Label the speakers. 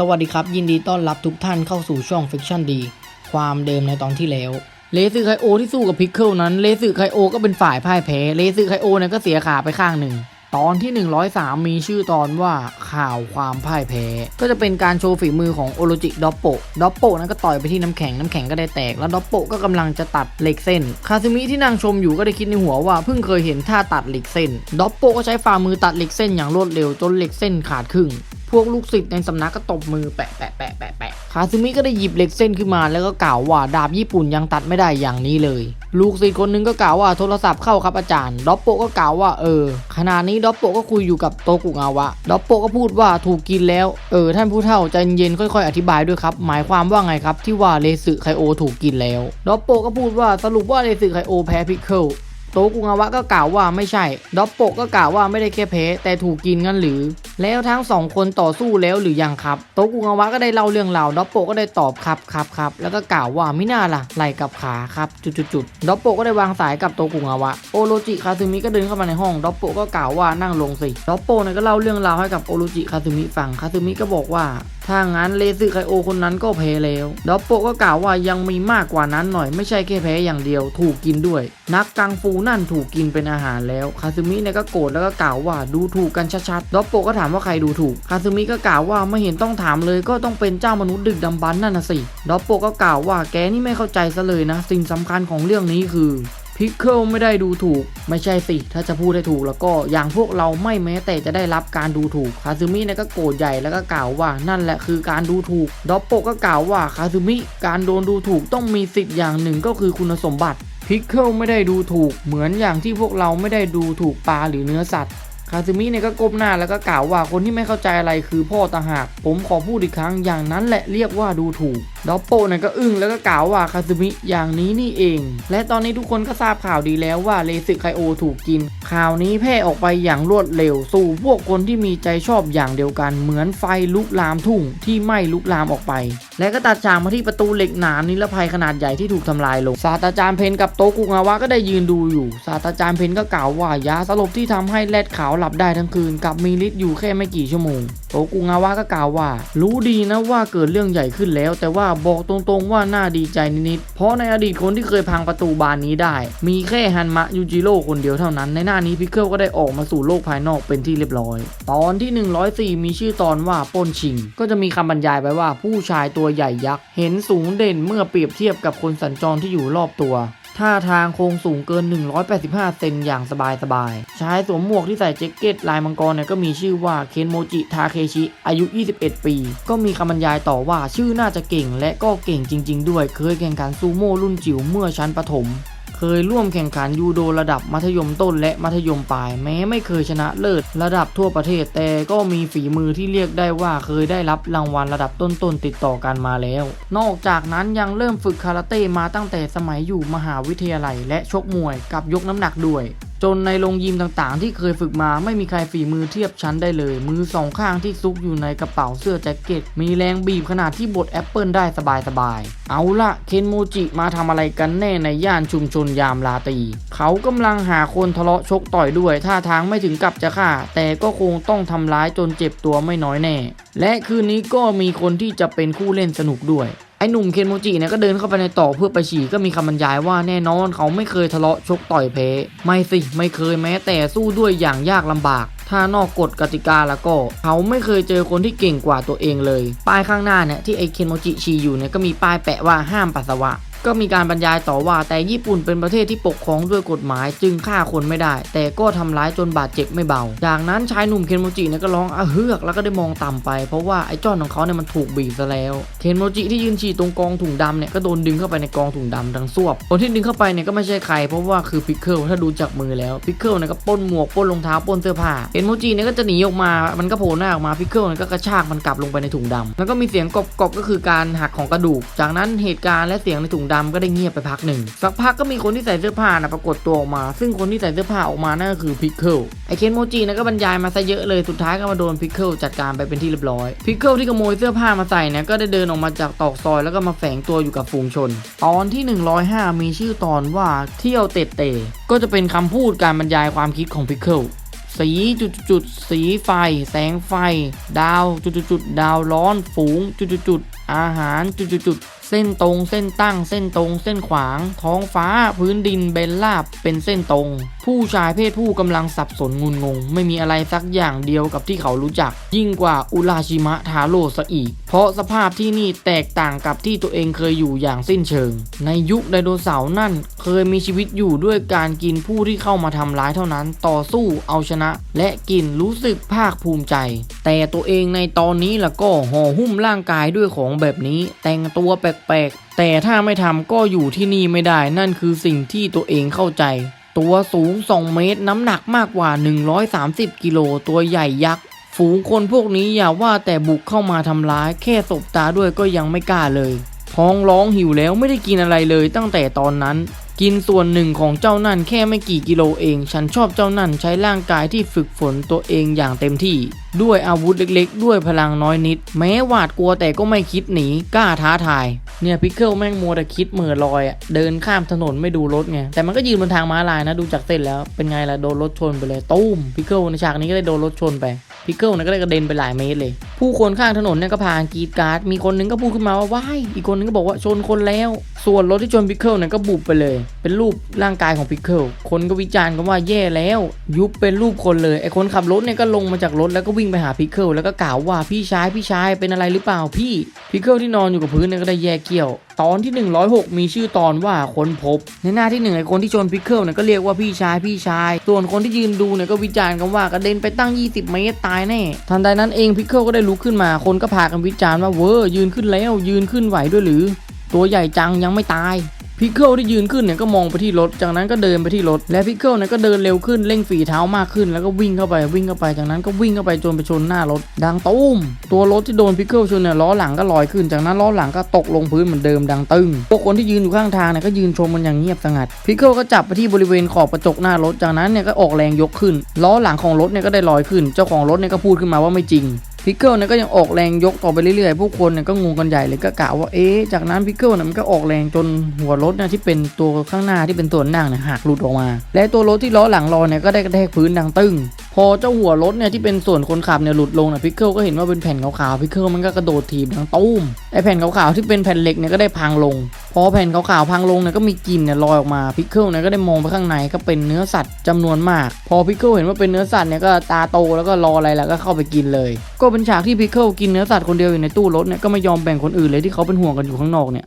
Speaker 1: สวัสดีครับ ยินดีต้อนรับทุกท่านเข้าสู่ช่อง Fiction D ความเดิมในตอนที่แล้วเลซึไคโอที่สู้กับพิกเกิลนั้นเลซึไคโอก็เป็นฝ่ายพ่ายแพ้เลซึไคโอเนี่ยก็เสียขาไปข้างหนึ่ง ตอนที่ 103 มีชื่อตอนว่าข่าวความพ่ายแพ้ ก็จะเป็นการโชว์ฝีมือของโอโรจิดอปโปดอปโปนั้นก็ต่อยไปที่น้ำแข็งน้ำแข็งก็ได้แตก แล้วดอปโปก็กำลังจะตัดเหล็กเส้น คาซึมิที่นั่งชมอยู่ก็ได้คิดในหัวว่าเพิ่งเคยเห็นท่าตัดเหล็กเส้นดอปโปก็ใช้ฝ่ามือตัดเหล็กเส้นอย่างรวดเร็วจนเหล็กเส้นขาดครึ่ง พวกลูกศิษย์ในสำนักก็ตบมือแปะแปะแปะแปะแปะคาซึมิก็ได้หยิบเหล็กเส้นขึ้นมาแล้วก็กล่าวว่าดาบญี่ปุ่นยังตัดไม่ได้อย่างนี้เลย ลูกศิษย์คนหนึงก็กล่าวว่าโทรศัพท์เข้าครับอาจารย์ดอปโปก็กล่าวว่าเออขณะนี้ดอปโปก็คุยอยู่กับโตกุงาวะดอปโปก็พูดว่าถูกกินแล้วเออท่านผู้เฒ่าใจเย็นๆค่อยๆ อธิบายด้วยครับหมายความว่าไงครับที่ว่าเลสึไคโอถูกกินแล้วดอปโปก็พูดว่าสรุปว่าเลสึไคโอแพ้พิกเกิล โตกุงาวะก็กล่าวว่าไม่ใช่ดอปโปก็กล่าวว่าไม่ได้แค่แพ้แต่ถูกกินงั้นหรือ แล้วทั้งสองคนต่อสู้แล้วหรือยังครับ โตกุงาวะก็ได้เล่าเรื่องราวดอปโปก็ได้ตอบครับครับครับแล้วก็กล่าวว่าไม่น่าล่ะไหลกับขาครับจุดจุดจุดดอปโปก็ได้วางสายกับโตกุงาวะโอโรจิคาซึมิก็เดินเข้ามาในห้องดอปโปก็กล่าวว่านั่งลงสิดอปโปเนี่ยก็เล่าเรื่องราวให้กับโอโรจิคาซึมิฟังคาซึมิก็บอกว่า ถ้างั้นเลซึไคโอคนนั้นก็แพ้แล้วดอปโปก็กล่าวว่ายังมีมากกว่านั้นหน่อยไม่ใช่แค่แพ้อย่างเดียว ถูกกินด้วย นักกังฟูนั่นถูกกินเป็นอาหารแล้วคาซึมิเนี่ยก็โกรธแล้วก็กล่าวว่าดูถูกกันชัดๆดอปโปก็ถามว่าใครดูถูกคาซึมิก็กล่าวว่าไม่เห็นต้องถามเลยก็ต้องเป็นเจ้ามนุษย์ดึกดำบรรนั่นนะสิดอปโปก็กล่าวว่าแกนี่ไม่เข้าใจซะเลยนะ สิ่งสำคัญของเรื่องนี้คือ พิกเกิลไม่ได้ดูถูก ไม่ใช่สิ ถ้าจะพูดให้ถูกแล้วก็อย่างพวกเราไม่แม้แต่จะได้รับการดูถูกคาซึมิเนี่ยก็โกรธใหญ่แล้วก็กล่าวว่านั่นแหละคือการดูถูกดอปโปก็กล่าวว่าคาซึมิการโดนดูถูกต้องมีสิทธิ์อย่างหนึ่งก็คือคุณสมบัติพิกเกิลไม่ได้ดูถูก เหมือนอย่างที่พวกเราไม่ได้ดูถูกปลาหรือเนื้อสัตว์ คาซึมิเนี่ยก็ก้มหน้าแล้วก็กล่าวว่าคนที่ไม่เข้าใจอะไรคือพ่อตาหาก ผมขอพูดอีกครั้งอย่างนั้นแหละเรียกว่าดูถูกดอปโปเนี่ยก็อึ้งแล้วก็กล่าวว่าคาซึมิอย่างนี้นี่เอง และตอนนี้ทุกคนก็ทราบข่าวดีแล้วว่าเลซึไคโอถูกกิน ข่าวนี้แพร่ออกไปอย่างรวดเร็ว สู่พวกคนที่มีใจชอบอย่างเดียวกัน เหมือนไฟลุกลามทุ่งที่ไหม้ลุกลามออกไป และก็ตัดฉากมาที่ประตูเหล็กหนามนิรภัยขนาดใหญ่ที่ถูกทำลายลง ศาสตราจารย์เพนกับโตกุงาวะก็ได้ยืนดูอยู่ ศาสตราจารย์เพนก็กล่าวว่ายาสลบที่ทำให้แรดขาวหลับได้ทั้งคืนกับมีฤทธิ์อยู่แค่ไม่กี่ชั่วโมง กุงาวะก็กล่าวว่า รู้ดีนะว่าเกิดเรื่องใหญ่ขึ้นแล้ว แต่ว่าบอกตรงๆว่าน่าดีใจนิดๆเพราะในอดีตคนที่เคยพังประตูบานนี้ได้ มีแค่ฮันมะยูจิโร่คนเดียวเท่านั้น ในหน้านี้พิกเกิลก็ได้ออกมาสู่โลกภายนอกเป็นที่เรียบร้อย ตอนที่ 104 มีชื่อตอนว่าป้นชิง ก็จะมีคำบรรยายไปว่าผู้ชายตัวใหญ่ยักษ์เห็นสูงเด่นเมื่อเปรียบเทียบกับคนสัญจรที่อยู่รอบตัว ท่าทางโครงสูงเกิน 185 เซนอย่างสบายๆ ชายสวมหมวกที่ใส่แจ็คเก็ตลายมังกรเนี่ยก็มีชื่อว่าเคนโมจิ ทาเคชิ อายุ 21 ปี ก็มีคำบรรยายต่อว่าชื่อน่าจะเก่งและก็เก่งจริง ๆ ด้วย เคยแข่งขันซูโม่รุ่นจิ๋วเมื่อชั้นประถม เคยร่วมแข่งขันยูโดระดับมัธยมต้นและมัธยมปลาย แม้ไม่เคยชนะเลิศระดับทั่วประเทศ แต่ก็มีฝีมือที่เรียกได้ว่าเคยได้รับรางวัลระดับต้นๆติดต่อกันมาแล้ว นอกจากนั้นยังเริ่มฝึกคาราเต้มาตั้งแต่สมัยอยู่มหาวิทยาลัย และชกมวยกับยกน้ำหนักด้วย จนในโรงยิมต่างๆ ที่เคยฝึกมาไม่มีใครฝีมือเทียบชั้นได้เลย มือสองข้างที่ซุกอยู่ในกระเป๋าเสื้อแจ็คเก็ต มีแรงบีบขนาดที่บดแอปเปิลได้สบายๆ เอาละเคนโมจิมาทำอะไรกันแน่ในย่านชุมชนยามลาตรีเขากำลังหาคนทะเลาะชกต่อยด้วย ท่าทางไม่ถึงกับจะฆ่า แต่ก็คงต้องทำร้ายจนเจ็บตัวไม่น้อยแน่ และคืนนี้ก็มีคนที่จะเป็นคู่เล่นสนุกด้วย ไอ้หนุ่มเคนโมจิเนี่ยก็เดินเข้าไปในต่อเพื่อไปฉี่ก็มีคำบรรยายว่าแน่นอนเขาไม่เคยทะเลาะชกต่อยเพไม่สิไม่เคยแม้แต่สู้ด้วยอย่างยากลำบาก ถ้านอกกฎกติกาแล้วก็ เขาไม่เคยเจอคนที่เก่งกว่าตัวเองเลย ป้ายข้างหน้าเนี่ยที่ไอ้เคนโมจิฉี่อยู่เนี่ยก็มีป้ายแปะว่าห้ามปัสสาวะ ก็มีการบรรยายต่อว่าแต่ญี่ปุ่นเป็นประเทศที่ปกครองด้วยกฎหมาย จึงฆ่าคนไม่ได้ แต่ก็ทำร้ายจนบาดเจ็บไม่เบา จากนั้นชายหนุ่มเคนโมจิเนี่ยก็ร้องอะเฮือกแล้วก็ได้มองต่ำไป เพราะว่าไอ้จ้อนของเขาเนี่ยมันถูกบีบซะแล้ว เคนโมจิที่ยืนฉี่ตรงกองถุงดำเนี่ยก็โดนดึงเข้าไปในกองถุงดำดังซวบคนที่ดึงเข้าไปเนี่ยก็ไม่ใช่ใคร เพราะว่าคือพิกเกิลถ้าดูจากมือแล้วพิกเกิลเนี่ยก็ป้นหมวกป้นรองเท้าป้นเสื้อผ้าเคนโมจิเนี่ยก็จะหนีออกมา มันก็โผล่หน้าออกมาพิกเกิลเนี่ยก็กระชากมันกลับลงไปในถุงดำแล้วก็มีเสียงกรอบๆก็คือการหักของกระดูก จากนั้นเหตุการณ์และเสียงในถุงดำก็ได้เงียบไปพักหนึ่ง สักพักก็มีคนที่ใส่เสื้อผ้านะปรากฏตัวออกมา ซึ่งคนที่ใส่เสื้อผ้าออกมานั่นก็คือพิกเกิลไอเคนโมจินะก็บรรยายมาซะเยอะเลยสุดท้ายก็มาโดนพิกเกิลจัดการไปเป็นที่เรียบร้อยพิกเกิลที่ขโมยเสื้อผ้ามาใส่เนี่ยก็ได้เดินออกมาจากตอกซอยแล้วก็มาแฝงตัวอยู่กับฝูงชน ตอนที่ 105 มีชื่อตอนว่าเที่ยวเตะเตะก็จะเป็นคำพูดการบรรยายความคิดของพิกเกิลสีจุดจุดสีไฟ แสงไฟ ดาวจุดจุดดาวร้อน ฝูงจุดจุดอาหารจุดจุด เส้นตรงเส้นตั้งเส้นตรง เส้นขวาง ท้องฟ้า พื้นดินเบนราบเป็นเส้นตรง ผู้ชายเพศผู้กำลังสับสนงุนงง ไม่มีอะไรสักอย่างเดียวกับที่เขารู้จัก ยิ่งกว่าอุราชิมะทาโร่ซะอีก เพราะสภาพที่นี่แตกต่างกับที่ตัวเองเคยอยู่อย่างสิ้นเชิง ในยุคไดโนเสาร์นั่น เคยมีชีวิตอยู่ด้วยการกินผู้ที่เข้ามาทำร้ายเท่านั้นต่อสู้เอาชนะ และกินรู้สึกภาคภูมิใจ แต่ตัวเองในตอนนี้ล่ะก็ห่อหุ้มร่างกายด้วยของแบบนี้ แต่งตัวแปลกๆ แต่ถ้าไม่ทำก็อยู่ที่นี่ไม่ได้ นั่นคือสิ่งที่ตัวเองเข้าใจ ตัวสูง 2 เมตร น้ำหนักมากกว่า 130 กิโล ตัวใหญ่ยักษ์ ฝูงคนพวกนี้อย่าว่าแต่บุกเข้ามาทำร้าย แค่สบตาด้วยก็ยังไม่กล้าเลย ท้องร้องหิวแล้วไม่ได้กินอะไรเลยตั้งแต่ตอนนั้น กินส่วนหนึ่งของเจ้านั่นแค่ไม่กี่กิโลเอง ฉันชอบเจ้านั่นใช้ร่างกายที่ฝึกฝนตัวเองอย่างเต็มที่ ด้วยอาวุธเล็กๆ ด้วยพลังน้อยนิด แม้หวาดกลัวแต่ก็ไม่คิดหนีกล้าท้าทาย เนี่ยพิกเกิลแม่งมัวแต่คิดเหม่อลอยอะเดินข้ามถนนไม่ดูรถไง แต่มันก็ยืนบนทางม้าลายนะดูจากเส้นแล้วเป็นไงล่ะโดนรถชนไปเลยตุ้มพิกเกิลในฉากนี้ก็ได้โดนรถชนไปพิกเกิลนี่ยก็ได้กระเด็นไปหลายเมตรเลย ผู้คนข้างถนนเนี่ยก็พากันกรีดการ์ด มีคนนึงก็พูดขึ้นมาว่าว้าย อีกคนนึงก็บอกว่าชนคนแล้ว ส่วนรถที่ชนพิกเกิลเนี่ยก็บุบไปเลย เป็นรูปร่างกายของพิกเกิล คนก็วิจารณ์กันว่าแย่แล้ว ยุบเป็นรูปคนเลย ไอคนขับรถเนี่ยก็ลงมาจากรถแล้วก็วิ่งไปหาพิกเกิลแล้วก็กล่าวว่าพี่ชายพี่ชายเป็นอะไรหรือเปล่าพี่ พิกเกิลที่นอนอยู่กับพื้นเนี่ยก็ได้แยกเกี้ยว ตอนที่ 106 มีชื่อตอนว่าค้นพบ ในหน้าที่หนึ่งไอคนที่ชนพิกเกิลเนี่ยก็เรียกว่าพี่ชายพี่ชาย ส่วนคนที่ยืนดูเนี่ยก็วิจารณ์กันว่ากระเด็นไปตั้ง 20 เมตรตายแน่ ทันใดนั้นเองพิกเกิลก็ได้ลุกขึ้นมา คนก็พากันวิจารณ์ว่าเวอร์ยืนขึ้นแล้วยืนขึ้นไหวด้วยหรือ ตัวใหญ่จังยังไม่ตายพิกเกิลที่ยืนขึ้นเนี่ยก็มองไปที่รถ จากนั้นก็เดินไปที่รถ และพิกเกิลเนี่ยก็เดินเร็วขึ้นเร่งฝีเท้ามากขึ้น แล้วก็วิ่งเข้าไปวิ่งเข้าไป จากนั้นก็วิ่งเข้าไปจนไปชนหน้ารถ ดังตุ้ม ตัวรถที่โดนพิกเกิลชนเนี่ยล้อหลังก็ลอยขึ้น จากนั้นล้อหลังก็ตกลงพื้นเหมือนเดิมดังตึ้งพวกคนที่ยืนอยู่ข้างทางเนี่ยก็ยืนชมมันอย่างเงียบสงัดพิกเกิลก็จับไปที่บริเวณขอบกระจกหน้ารถ จากนั้นเนี่ยก็ออกแรงยกขึ้นล้อหลังของรถเนี่ยก็ได้ลอยขึ้น เจ้าของรถเนี่ยก็พูดขึ้นมาว่าไม่จริง พิกเกิลเนี่ยก็ยังออกแรงยกต่อไปเรื่อยๆ ผู้คนเนี่ยก็งงกันใหญ่เลยก็กล่าวว่าเอ๊ะจากนั้นพิกเกิลเนี่ยมันก็ออกแรงจนหัวรถเนี่ยที่เป็นตัวข้างหน้าที่เป็นตัวนนั่งเนี่ยหักหลุดออกมา และตัวรถที่ล้อหลังรอเนี่ยก็ได้กระแทกพื้นดังตึ้ง พอเจ้าหัวรถเนี่ยที่เป็นส่วนคนขับเนี่ยหลุดลงนี่ยพิกเกิลก็เห็นว่าเป็นแผ่นขาวๆพิกเกิลมันก็กระโดดถีบดังตุ้มไอแผ่นขาวๆที่เป็นแผ่นเหล็กเนี่ยก็ได้พังลง พอแผ่นขาวๆพังลงเนี่ยก็มีกลิ่นเนี่ยลอยออกมาพิกเกิลเนี่ยก็ได้มองไปข้างในก็เป็นเนื้อสัตว์จำนวนมาก พอพิกเกิลเห็นว่าเป็นเนื้อสัตว์เนี่ยก็ตาโตแล้วก็รออะไรแล้วก็เข้าไปกินเลย ก็เป็นฉากที่พิกเกิลกินเนื้อสัตว์คนเดียวอยู่ในตู้รถเนี่ยก็ไม่ยอมแบ่งคนอื่นเลยที่เขาเป็นห่วงกันอยู่ข้างนอกเนี่ย